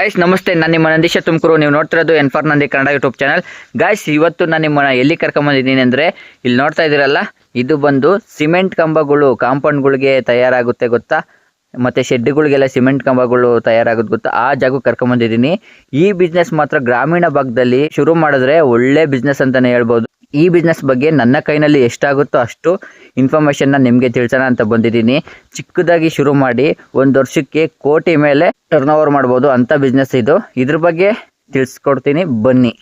Guys ನಮಸ್ತೆ. ನಾನು ನಿಮ್ಮ ನಂದೀಶ ತುಮಕೂರು. ನೀವು ನೋಡ್ತಿರೋದು N for Nandi Kannada YouTube channel. Guys ಇವತ್ತು ನಾನು ನಿಮ್ಮನ್ನ ಎಲ್ಲಿ ಕರ್ಕೊಂಬಂದಿದ್ದೀನಿ ಅಂದರೆ, ಇಲ್ಲಿ ನೋಡ್ತಾ ಇದ್ದೀರಲ್ಲ, ಇದು ಬಂದು ಸಿಮೆಂಟ್ ಕಂಬಗಳು, ಕಾಂಪೌಂಡ್ಗಳಿಗೆ ತಯಾರಾಗುತ್ತೆ ಗೊತ್ತಾ? ಮತ್ತು ಶೆಡ್ಗಳಿಗೆಲ್ಲ ಸಿಮೆಂಟ್ ಕಂಬಗಳು ತಯಾರಾಗುತ್ತೆ ಗೊತ್ತಾ? ಆ ಜಾಗಕ್ಕೆ ಕರ್ಕೊಂಬಂದಿದ್ದೀನಿ. ಈ ಬಿಸ್ನೆಸ್ ಮಾತ್ರ ಗ್ರಾಮೀಣ ಭಾಗದಲ್ಲಿ ಶುರು ಮಾಡಿದ್ರೆ ಒಳ್ಳೆ ಬಿಸ್ನೆಸ್ ಅಂತಲೇ ಹೇಳ್ಬೋದು. ಈ ಬಿಸ್ನೆಸ್ ಬಗ್ಗೆ ನನ್ನ ಕೈನಲ್ಲಿ ಎಷ್ಟಾಗುತ್ತೋ ಅಷ್ಟು ಇನ್ಫಾರ್ಮೇಷನ್ನ ನಿಮಗೆ ತಿಳಿಸೋಣ ಅಂತ ಬಂದಿದ್ದೀನಿ. ಚಿಕ್ಕದಾಗಿ ಶುರು ಮಾಡಿ ಒಂದು ವರ್ಷಕ್ಕೆ ಕೋಟಿ ಮೇಲೆ ಟರ್ನ್ ಓವರ್ ಮಾಡ್ಬೋದು ಅಂಥ ಬಿಸ್ನೆಸ್ ಇದು. ಇದ್ರ ಬಗ್ಗೆ ತಿಳಿಸ್ಕೊಡ್ತೀನಿ. ಬನ್ನಿ.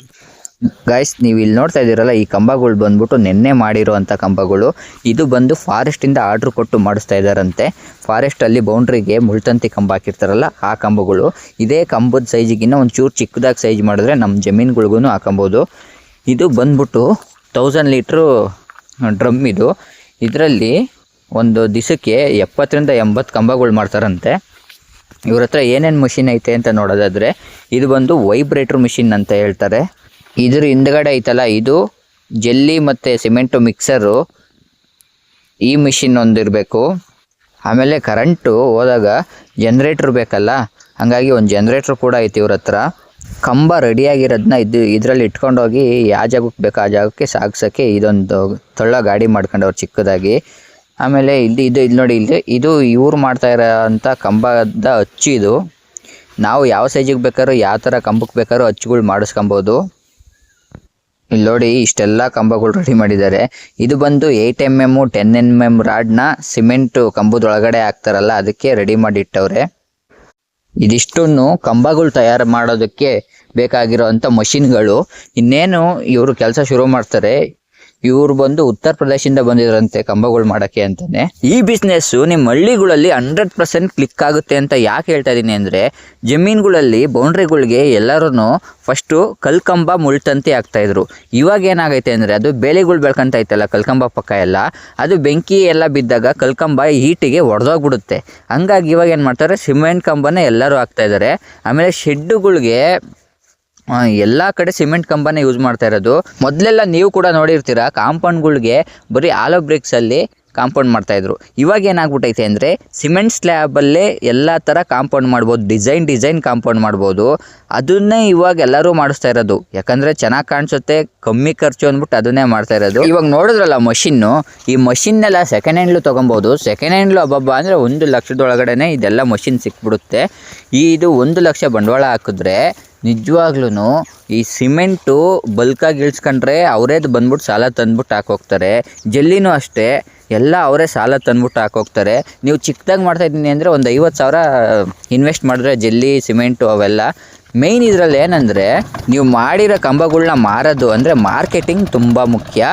ಗಾಯ್ಸ್ ನೀವು ಇಲ್ಲಿ ನೋಡ್ತಾ ಇದ್ದೀರಲ್ಲ, ಈ ಕಂಬಗಳು ಬಂದ್ಬಿಟ್ಟು ನಿನ್ನೆ ಮಾಡಿರುವಂಥ ಕಂಬಗಳು. ಇದು ಬಂದು ಫಾರೆಸ್ಟಿಂದ ಆರ್ಡ್ರ್ ಕೊಟ್ಟು ಮಾಡಿಸ್ತಾ ಇದ್ದಾರಂತೆ. ಫಾರೆಸ್ಟಲ್ಲಿ ಬೌಂಡ್ರಿಗೆ ಮುಳ್ತಂತಿ ಕಂಬ ಹಾಕಿರ್ತಾರಲ್ಲ, ಆ ಕಂಬಗಳು. ಇದೇ ಕಂಬದ ಸೈಜಿಗಿನ್ನ ಒಂದು ಚೂರು ಚಿಕ್ಕದಾಗಿ ಸೈಜ್ ಮಾಡಿದ್ರೆ ನಮ್ಮ ಜಮೀನುಗಳಿಗೂ ಹಾಕೊಬೋದು. ಇದು ಬಂದ್ಬಿಟ್ಟು ತೌಸಂಡ್ ಲೀಟ್ರು ಡ್ರಮ್ ಇದು. ಇದರಲ್ಲಿ ಒಂದು ದಿಸಕ್ಕೆ ಎಪ್ಪತ್ತರಿಂದ ಎಂಬತ್ತು ಕಂಬಗಳು ಮಾಡ್ತಾರಂತೆ. ಇವ್ರ ಹತ್ರ ಏನೇನು ಮಷಿನ್ ಐತೆ ಅಂತ ನೋಡೋದಾದರೆ, ಇದು ಬಂದು ವೈಬ್ರೇಟ್ರ್ ಮಿಷಿನ್ ಅಂತ ಹೇಳ್ತಾರೆ. ಇದ್ರ ಹಿಂದ್ಗಡೆ ಐತಲ್ಲ, ಇದು ಜೆಲ್ಲಿ ಮತ್ತು ಸಿಮೆಂಟು ಮಿಕ್ಸರು ಈ ಮಿಷಿನ್ ಒಂದಿರಬೇಕು ಆಮೇಲೆ ಕರೆಂಟು ಹೋದಾಗ ಜನ್ರೇಟ್ರ್ ಬೇಕಲ್ಲ, ಹಾಗಾಗಿ ಒಂದು ಜನ್ರೇಟ್ರ್ ಕೂಡ ಐತಿ ಇವ್ರ ಹತ್ರ. ಕಂಬ ರೆಡಿಯಾಗಿರೋದನ್ನ ಇದು ಇದರಲ್ಲಿ ಇಟ್ಕೊಂಡೋಗಿ ಯಾವ ಜಾಗಕ್ಕೆ ಬೇಕೋ ಆ ಜಾಗಕ್ಕೆ ಸಾಗಿಸೋಕ್ಕೆ ಇದೊಂದು ತೊಳ್ಳ ಗಾಡಿ ಮಾಡ್ಕೊಂಡವ್ರು ಚಿಕ್ಕದಾಗಿ. ಆಮೇಲೆ ಇಲ್ಲಿ ಇದು ಇಲ್ಲಿ ನೋಡಿ ಇಲ್ಲಿ ಇದು ಇವ್ರು ಮಾಡ್ತಾ ಇರೋಂಥ ಕಂಬದ ಅಚ್ಚು ಇದು. ನಾವು ಯಾವ ಸೈಜಿಗೆ ಬೇಕಾದ್ರೂ ಯಾವ ಥರ ಕಂಬಕ್ಕೆ ಬೇಕಾದ್ರೂ ಅಚ್ಚುಗಳು ಮಾಡಿಸ್ಕೊಬೋದು. ಇಲ್ಲಿ ನೋಡಿ ಇಷ್ಟೆಲ್ಲ ಕಂಬಗಳು ರೆಡಿ ಮಾಡಿದ್ದಾರೆ. ಇದು ಬಂದು eight M M, ten M M ರಾಡ್ನ cement ಕಂಬದೊಳಗಡೆ ಹಾಕ್ತಾರಲ್ಲ, ಅದಕ್ಕೆ ರೆಡಿ ಮಾಡಿ ಇಟ್ಟವ್ರೆ ಇದಿಷ್ಟನ್ನು ಕಂಬಗಳು ತಯಾರು ಮಾಡೋದಕ್ಕೆ ಬೇಕಾಗಿರೋವಂಥ ಮಷಿನ್ಗಳು. ಇನ್ನೇನು ಇವರು ಕೆಲಸ ಶುರು ಮಾಡ್ತಾರೆ ಇವ್ರು ಬಂದು ಉತ್ತರ ಪ್ರದೇಶದಿಂದ ಬಂದಿದ್ರಂತೆ ಕಂಬಗಳು ಮಾಡಕ್ಕೆ ಅಂತಾನೆ. ಈ ಬಿಸ್ನೆಸ್ ನಿಮ್ಮ ಹಳ್ಳಿಗಳಲ್ಲಿ ಹಂಡ್ರೆಡ್ ಪರ್ಸೆಂಟ್ ಕ್ಲಿಕ್ ಆಗುತ್ತೆ ಅಂತ ಯಾಕೆ ಹೇಳ್ತಾ ಇದ್ದೀನಿ ಅಂದರೆ, ಜಮೀನುಗಳಲ್ಲಿ ಬೌಂಡ್ರಿಗಳಿಗೆ ಎಲ್ಲರೂ ಫಸ್ಟು ಕಲ್ಕಂಬ ಮುಳ್ತಂತೆ ಆಗ್ತಾ ಇದ್ರು. ಇವಾಗ ಏನಾಗೈತೆ ಅಂದರೆ, ಅದು ಬೇಳೆಗಳು ಬೆಳ್ಕೊಂತ ಐತಲ್ಲ ಕಲ್ಕಂಬ ಪಕ್ಕ ಎಲ್ಲ, ಅದು ಬೆಂಕಿ ಎಲ್ಲ ಬಿದ್ದಾಗ ಕಲ್ಕಂಬ ಹೀಟಿಗೆ ಒಡೆದೋಗ್ಬಿಡುತ್ತೆ. ಹಂಗಾಗಿ ಇವಾಗ ಏನು ಮಾಡ್ತಾರೆ, ಸಿಮೆಂಟ್ ಕಂಬನೇ ಎಲ್ಲರೂ ಹಾಕ್ತಾ ಇದ್ದಾರೆ. ಆಮೇಲೆ ಶೆಡ್ಡುಗಳಿಗೆ ಎಲ್ಲ ಕಡೆ ಸಿಮೆಂಟ್ ಕಂಬನೇ ಯೂಸ್ ಮಾಡ್ತಾ ಇರೋದು. ಮೊದಲೆಲ್ಲ ನೀವು ಕೂಡ ನೋಡಿರ್ತೀರ ಕಾಂಪೌಂಡ್ಗಳಿಗೆ ಬರೀ ಆಲೋ ಬ್ರಿಕ್ಸಲ್ಲಿ ಕಾಂಪೌಂಡ್ ಮಾಡ್ತಾಯಿದ್ರು ಇವಾಗ ಏನಾಗ್ಬಿಟ್ಟೈತೆ ಅಂದರೆ ಸಿಮೆಂಟ್ ಸ್ಲ್ಯಾಬಲ್ಲೇ ಎಲ್ಲ ಥರ ಕಾಂಪೌಂಡ್ ಮಾಡ್ಬೋದು, ಡಿಸೈನ್ ಡಿಸೈನ್ ಕಾಂಪೌಂಡ್ ಮಾಡ್ಬೋದು. ಅದನ್ನೇ ಇವಾಗ ಎಲ್ಲರೂ ಮಾಡಿಸ್ತಾ ಇರೋದು. ಯಾಕಂದರೆ ಚೆನ್ನಾಗಿ ಕಾಣಿಸುತ್ತೆ, ಕಮ್ಮಿ ಖರ್ಚು ಅಂದ್ಬಿಟ್ಟು ಅದನ್ನೇ ಮಾಡ್ತಾ ಇರೋದು. ಇವಾಗ ನೋಡಿದ್ರಲ್ಲ ಮಷಿನ್ನು, ಈ ಮಷಿನ್ನೆಲ್ಲ ಸೆಕೆಂಡ್ ಹ್ಯಾಂಡ್ಲು ತೊಗೊಬೋದು. ಸೆಕೆಂಡ್ ಹ್ಯಾಂಡ್ಲು ಹಬ್ಬಬ್ಬ ಅಂದರೆ ಒಂದು ಲಕ್ಷದೊಳಗಡೆ ಇದೆಲ್ಲ ಮಷಿನ್ ಸಿಕ್ಬಿಡುತ್ತೆ. ಈ ಇದು ಒಂದು ಲಕ್ಷ ಬಂಡವಾಳ ಹಾಕಿದ್ರೆ ನಿಜವಾಗ್ಲೂ ಈ ಸಿಮೆಂಟು ಬಲ್ಕಾಗಿ ಇಳಿಸ್ಕೊಂಡ್ರೆ ಅವರೇದು ಬಂದ್ಬಿಟ್ಟು ಸಾಲ ತಂದ್ಬಿಟ್ಟು ಹಾಕೋಗ್ತಾರೆ ಜಲ್ಲಿನೂ ಅಷ್ಟೇ. ಎಲ್ಲ ಅವರೇ ಸಾಲ ತಂದ್ಬಿಟ್ಟು ಹಾಕೋಗ್ತಾರೆ. ನೀವು ಚಿಕ್ಕದಾಗಿ ಮಾಡ್ತಾ ಇದ್ದೀನಿ ಅಂದರೆ ಒಂದು ಐವತ್ತು ಸಾವಿರ ಇನ್ವೆಸ್ಟ್ ಮಾಡಿದ್ರೆ ಜಲ್ಲಿ, ಸಿಮೆಂಟು ಅವೆಲ್ಲ ಮೇಯ್ನ್ ಇದರಲ್ಲಿ ಏನಂದರೆ, ನೀವು ಮಾಡಿರೋ ಕಂಬಗಳನ್ನ ಮಾರೋದು ಅಂದರೆ ಮಾರ್ಕೆಟಿಂಗ್ ತುಂಬ ಮುಖ್ಯ.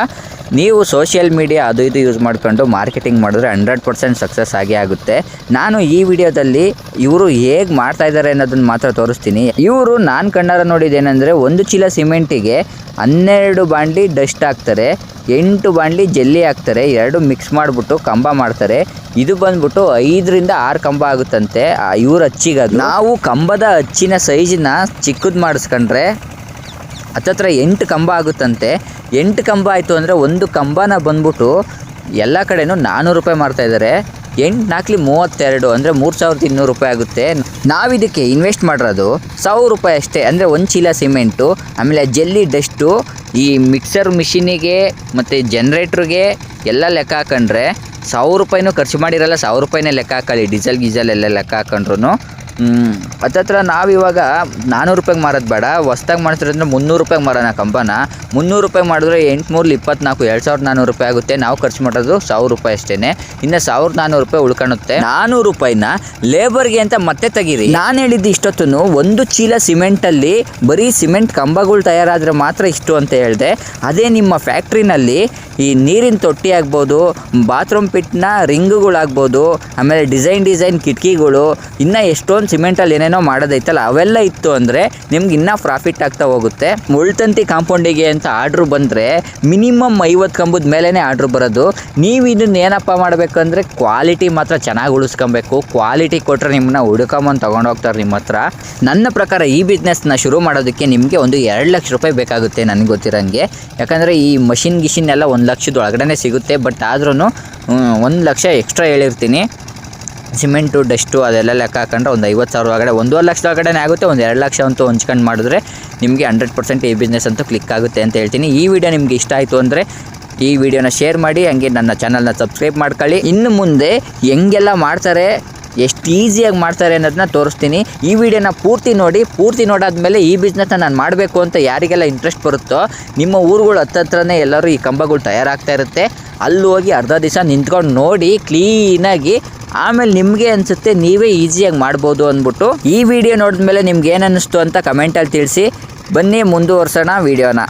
ನೀವು ಸೋಷಿಯಲ್ ಮೀಡಿಯಾ ಅದು ಇದು ಯೂಸ್ ಮಾಡ್ಕೊಂಡು ಮಾರ್ಕೆಟಿಂಗ್ ಮಾಡಿದ್ರೆ ಹಂಡ್ರೆಡ್ ಪರ್ಸೆಂಟ್ ಸಕ್ಸಸ್ ಆಗೇ ಆಗುತ್ತೆ. ನಾನು ಈ ವಿಡಿಯೋದಲ್ಲಿ ಇವರು ಹೇಗೆ ಮಾಡ್ತಾ ಇದ್ದಾರೆ ಅನ್ನೋದನ್ನು ಮಾತ್ರ ತೋರಿಸ್ತೀನಿ. ಇವರು ನಾನು ಕಣ್ಣಾರ ನೋಡಿದ್ದೇನೆಂದರೆ ಒಂದು ಚೀಲ ಸಿಮೆಂಟಿಗೆ ಹನ್ನೆರಡು ಬಾಂಡ್ಲಿ ಡಸ್ಟ್ ಹಾಕ್ತಾರೆ, ಎಂಟು ಬಾಂಡ್ಲಿ ಜಲ್ಲಿ ಹಾಕ್ತಾರೆ, ಎರಡು ಮಿಕ್ಸ್ ಮಾಡಿಬಿಟ್ಟು ಕಂಬ ಮಾಡ್ತಾರೆ. ಇದು ಬಂದ್ಬಿಟ್ಟು ಐದರಿಂದ ಆರು ಕಂಬ ಆಗುತ್ತಂತೆ ಇವ್ರ ಅಚ್ಚಿಗೆ ಅದು ನಾವು ಕಂಬದ ಅಚ್ಚಿನ ಸೈಜನ್ನ ಚಿಕ್ಕದು ಮಾಡಿಸ್ಕೊಂಡ್ರೆ ಹತ್ತತ್ರ ಎಂಟು ಕಂಬ ಆಗುತ್ತಂತೆ. ಎಂಟು ಕಂಬ ಆಯಿತು ಅಂದರೆ ಒಂದು ಕಂಬನ ಬಂದ್ಬಿಟ್ಟು ಎಲ್ಲ ಕಡೆನೂ ನಾನ್ನೂರು ರೂಪಾಯಿ ಮಾಡ್ತಾಯಿದ್ದಾರೆ ಎಂಟು ನಾಲ್ಕಲಿ ಮೂವತ್ತೆರಡು ಅಂದರೆ ಮೂರು ಸಾವಿರದ ಇನ್ನೂರು ರೂಪಾಯಿ ಆಗುತ್ತೆ. ನಾವಿದಕ್ಕೆ ಇನ್ವೆಸ್ಟ್ ಮಾಡಿರೋದು ಸಾವಿರ ರೂಪಾಯಿ ಅಷ್ಟೇ. ಅಂದರೆ ಒಂದು ಚೀಲ ಸಿಮೆಂಟು, ಆಮೇಲೆ ಜಲ್ಲಿ ಡಸ್ಟು, ಈ ಮಿಕ್ಸರ್ ಮಿಷಿನಿಗೆ ಮತ್ತು ಜನ್ರೇಟ್ರಿಗೆ ಎಲ್ಲ ಲೆಕ್ಕ ಹಾಕೊಂಡ್ರೆ ಸಾವಿರ ರೂಪಾಯಿನೂ ಖರ್ಚು ಮಾಡಿರಲ್ಲ, ಸಾವಿರ ರೂಪಾಯಿನೇ ಲೆಕ್ಕ ಹಾಕಲಿ. ಡೀಸೆಲ್ ಗೀಸಲ್ ಎಲ್ಲ ಲೆಕ್ಕ ಹಾಕೊಂಡ್ರು ಹತ್ತತ್ರ ನಾವಿವಾಗ ನಾನ್ನೂರು ರೂಪಾಯಿಗೆ ಮಾರೋದು ಬೇಡ. ಹೊಸ್ದಾಗಿ ಮಾಡ್ತಿರೋದ್ರೆ ಮುನ್ನೂರು ರೂಪಾಯಿಗೆ ಮಾರೋಣ ಕಂಬನ. ಮುನ್ನೂರು ರೂಪಾಯಿ ಮಾಡಿದ್ರೆ ಎಂಟುನೂರು ಇಪ್ಪತ್ನಾಲ್ಕು, ಎರಡು ಸಾವಿರದ ನಾನ್ನೂರು ರೂಪಾಯಿ ಆಗುತ್ತೆ. ನಾವು ಖರ್ಚು ಮಾಡೋದು ಸಾವಿರ ರೂಪಾಯಿ ಅಷ್ಟೇ ಇನ್ನು ಸಾವಿರದ ನಾನ್ನೂರು ರೂಪಾಯಿ ಉಳ್ಕೊಳುತ್ತೆ ನಾನ್ನೂರು ರೂಪಾಯಿನ ಲೇಬರ್ಗೆ ಅಂತ ಮತ್ತೆ ತೆಗೀರಿ. ನಾನು ಹೇಳಿದ್ದು ಇಷ್ಟೊತ್ತು ಒಂದು ಚೀಲ ಸಿಮೆಂಟಲ್ಲಿ ಬರೀ ಸಿಮೆಂಟ್ ಕಂಬಗಳು ತಯಾರಾದರೆ ಮಾತ್ರ ಇಷ್ಟು ಅಂತ ಹೇಳಿದೆ. ಅದೇ ನಿಮ್ಮ ಫ್ಯಾಕ್ಟ್ರಿನಲ್ಲಿ ಈ ನೀರಿನ ತೊಟ್ಟಿ ಆಗ್ಬೋದು, ಬಾತ್ರೂಮ್ ಪಿಟ್ನ ರಿಂಗುಗಳಾಗ್ಬೋದು, ಆಮೇಲೆ ಡಿಸೈನ್ ಡಿಸೈನ್ ಕಿಟಕಿಗಳು, ಇನ್ನೂ ಎಷ್ಟೊಂದು ಸಿಮೆಂಟಲ್ಲಿ ಏನೇನೋ ಮಾಡೋದೈತಲ್ಲ, ಅವೆಲ್ಲ ಇತ್ತು ಅಂದರೆ ನಿಮ್ಗೆ ಇನ್ನೂ ಪ್ರಾಫಿಟ್ ಆಗ್ತಾ ಹೋಗುತ್ತೆ. ಮುಳ್ತಂತಿ ಕಾಂಪೌಂಡಿಗೆ ಅಂತ ಆರ್ಡ್ರ್ ಬಂದರೆ ಮಿನಿಮಮ್ ಐವತ್ತು ಕಂಬದ ಮೇಲೇ ಆರ್ಡ್ರ್ ಬರೋದು. ನೀವು ಇದನ್ನ ಏನಪ್ಪ ಮಾಡಬೇಕಂದ್ರೆ ಕ್ವಾಲಿಟಿ ಮಾತ್ರ ಚೆನ್ನಾಗಿ ಉಳಿಸ್ಕೊಬೇಕು. ಕ್ವಾಲಿಟಿ ಕೊಟ್ಟರೆ ನಿಮ್ಮನ್ನ ಹುಡ್ಕೊಂಬಂದು ತೊಗೊಂಡೋಗ್ತಾರೆ ನಿಮ್ಮ ಹತ್ರ. ನನ್ನ ಪ್ರಕಾರ ಈ ಬಿಸ್ನೆಸ್ನ ಶುರು ಮಾಡೋದಕ್ಕೆ ನಿಮಗೆ ಒಂದು ಎರಡು ಲಕ್ಷ ರೂಪಾಯಿ ಬೇಕಾಗುತ್ತೆ ನನಗೆ ಗೊತ್ತಿರೋಂಗೆ. ಯಾಕಂದರೆ ಈ ಮಷಿನ್ ಗಿಷಿನ್ ಎಲ್ಲ ಒಂದು ಲಕ್ಷದ ಒಳಗಡೆ ಸಿಗುತ್ತೆ. ಬಟ್ ಆದ್ರೂ ಒಂದು ಲಕ್ಷ ಎಕ್ಸ್ಟ್ರಾ ಹೇಳಿರ್ತೀನಿ. ಸಿಮೆಂಟು, ಡಸ್ಟು ಅದೆಲ್ಲ ಲೆಕ್ಕ ಹಾಕೊಂಡ್ರೆ ಒಂದು ಐವತ್ತು ಸಾವಿರ ಒಳಗಡೆ, ಒಂದೂವರೆ ಲಕ್ಷದ ಒಳಗಡೆ ಆಗುತ್ತೆ. ಒಂದು ಎರಡು ಲಕ್ಷ ಅಂತೂ ಹೊಂಚ್ಕೊಂಡು ಮಾಡಿದ್ರೆ ನಿಮಗೆ ಹಂಡ್ರೆಡ್ ಪರ್ಸೆಂಟ್ ಈ ಬಿಸ್ನೆಸ್ ಅಂತೂ ಕ್ಲಿಕ್ ಆಗುತ್ತೆ ಅಂತ ಹೇಳ್ತೀನಿ. ಈ ವಿಡಿಯೋ ನಿಮಗೆ ಇಷ್ಟ ಆಯಿತು ಅಂದರೆ ಈ ವಿಡಿಯೋನ ಶೇರ್ ಮಾಡಿ, ಹಂಗೆ ನನ್ನ ಚಾನಲ್ನ ಸಬ್ಸ್ಕ್ರೈಬ್ ಮಾಡ್ಕೊಳ್ಳಿ. ಇನ್ನು ಮುಂದೆ ಹೆಂಗೆಲ್ಲ ಮಾಡ್ತಾರೆ, ಎಷ್ಟು ಈಸಿಯಾಗಿ ಮಾಡ್ತಾರೆ ಅನ್ನೋದನ್ನ ತೋರಿಸ್ತೀನಿ. ಈ ವಿಡಿಯೋನ ಪೂರ್ತಿ ನೋಡಿ, ಪೂರ್ತಿ ನೋಡಾದ್ಮೇಲೆ ಈ ಬಿಸ್ನೆಸ್ನ ನಾನು ಮಾಡಬೇಕು ಅಂತ ಯಾರಿಗೆಲ್ಲ ಇಂಟ್ರೆಸ್ಟ್ ಬರುತ್ತೋ, ನಿಮ್ಮ ಊರುಗಳು ಹತ್ತತ್ರನೇ ಎಲ್ಲರೂ ಈ ಕಂಬಗಳು ತಯಾರಾಗ್ತಾ ಇರುತ್ತೆ. ಅಲ್ಲಿ ಹೋಗಿ ಅರ್ಧ ದಿವಸ ನಿಂತ್ಕೊಂಡು ನೋಡಿ ಕ್ಲೀನಾಗಿ ಆಮೇಲೆ ನಿಮಗೆ ಅನಿಸುತ್ತೆ, ನೀವೇ ಈಸಿಯಾಗಿ ಮಾಡ್ಬೋದು ಅಂದ್ಬಿಟ್ಟು. ಈ ವಿಡಿಯೋ ನೋಡಿದ್ಮೇಲೆ ನಿಮ್ಗೆ ಏನು ಅನ್ನಿಸ್ತು ಅಂತ ಕಮೆಂಟಲ್ಲಿ ತಿಳಿಸಿ. ಬನ್ನಿ ಮುಂದುವರ್ಸೋಣ ವಿಡಿಯೋನ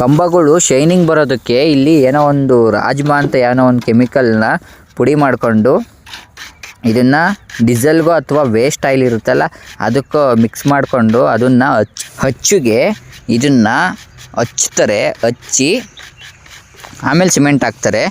ಕಂಬಗಳು ಶೈನಿಂಗ್ ಬರೋದಕ್ಕೆ ಇಲ್ಲಿ ಏನೋ ಒಂದು ರಾಜ್ಮಾ ಅಂತ ಏನೋ ಒಂದು ಕೆಮಿಕಲ್ನ ಪುಡಿ ಮಾಡಿಕೊಂಡು ಇದನ್ನು ಡೀಸೆಲ್ಗೋ ಅಥವಾ ವೇಸ್ಟ್ ಆಯಿಲ್ ಇರುತ್ತಲ್ಲ, ಅದಕ್ಕೋ ಮಿಕ್ಸ್ ಮಾಡಿಕೊಂಡು ಅದನ್ನು ಹಚ್, ಹಚ್ಚುಗೆ ಇದನ್ನು ಹಚ್ತಾರೆ, ಹಚ್ಚಿ ಆಮೇಲೆ ಸಿಮೆಂಟ್ ಹಾಕ್ತಾರೆ.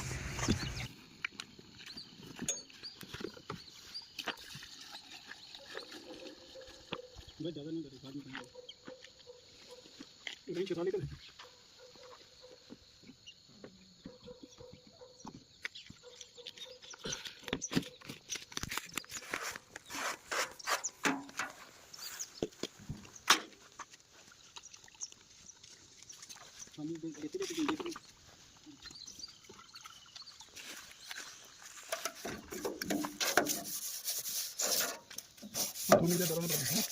Bunu bile beraber alacağız.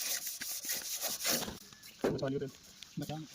Evet, alıyor ben. Mekan